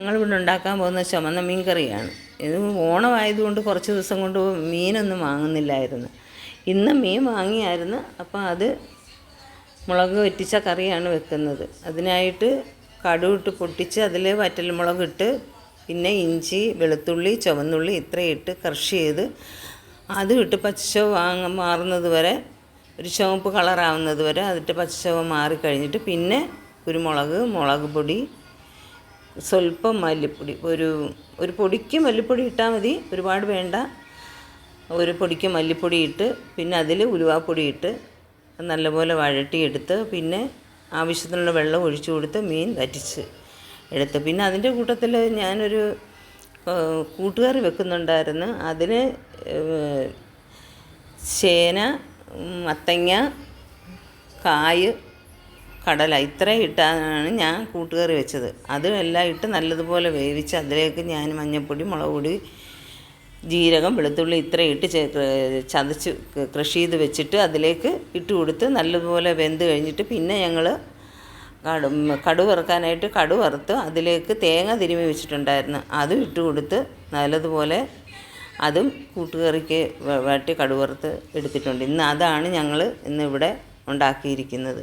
ഞങ്ങളിവിടെ ഉണ്ടാക്കാൻ പോകുന്ന ചുമന്ന മീൻ കറിയാണ് ഇത് ഓണമായതുകൊണ്ട് കുറച്ച് ദിവസം കൊണ്ട് മീനൊന്നും വാങ്ങുന്നില്ലായിരുന്നു. ഇന്ന് മീൻ വാങ്ങിയായിരുന്നു. അപ്പോൾ അത് മുളക് വറ്റിച്ച കറിയാണ് വെക്കുന്നത്. അതിനായിട്ട് കടുവിട്ട് പൊട്ടിച്ച് അതിൽ വറ്റൽമുളക് ഇട്ട് പിന്നെ ഇഞ്ചി വെളുത്തുള്ളി ചുവന്നുള്ളി ഇത്രയും ഇട്ട് ക്രഷ് ചെയ്ത് അത് ഇട്ട് പച്ചച്ചവ് വാങ്ങ മാറുന്നത് വരെ ഒരു ചുവപ്പ് കളറാവുന്നത് വരെ അതിട്ട് പച്ചച്ചവ് മാറിക്കഴിഞ്ഞിട്ട് പിന്നെ കുരുമുളക് മുളക് പൊടി സ്വല്പം മല്ലിപ്പൊടി. ഒരു ഒരു പൊടിക്ക് മല്ലിപ്പൊടി ഇട്ടാൽ മതി. ഒരുപാട് വേണ്ട. ഒരു പൊടിക്ക് മല്ലിപ്പൊടി ഇട്ട് പിന്നെ അതിൽ ഉലുവാപ്പൊടി ഇട്ട് നല്ലപോലെ വഴട്ടിയെടുത്ത് പിന്നെ ആവശ്യത്തിനുള്ള വെള്ളം ഒഴിച്ചു കൊടുത്ത് മീൻ വറ്റിച്ച് എടുത്ത്. പിന്നെ അതിന്റെ കൂട്ടത്തിൽ ഞാനൊരു കൂട്ടുകറി വെക്കുന്നുണ്ടായിരുന്നു. അതിന് ചേന മത്തങ്ങ കായ് കടല ഇത്രയും ഇട്ടാണ് ഞാൻ കൂട്ടുകറി വെച്ചത്. അതും എല്ലാം ഇട്ട് നല്ലതുപോലെ വേവിച്ച് അതിലേക്ക് ഞാൻ മഞ്ഞൾപ്പൊടി മുളക് പൊടി ജീരകം വെളുത്തുള്ളി ഇത്രയും ഇട്ട് ചതച്ച് കൃഷി ചെയ്ത് വെച്ചിട്ട് അതിലേക്ക് ഇട്ട് കൊടുത്ത് നല്ലതുപോലെ വെന്ത് കഴിഞ്ഞിട്ട് പിന്നെ ഞങ്ങൾ കടു കടു വറുക്കാനായിട്ട് കടു വറുത്ത് അതിലേക്ക് തേങ്ങ തിരുമി വെച്ചിട്ടുണ്ടായിരുന്നു. അതും ഇട്ട് കൊടുത്ത് നല്ലതുപോലെ അതും കൂട്ടുകറിക്ക് വാട്ടി കടുവറുത്ത് കടു വറുത്ത് എടുത്തിട്ടുണ്ട്. ഇന്ന് അതാണ് ഞങ്ങൾ ഇന്നിവിടെ ഉണ്ടാക്കിയിരിക്കുന്നത്.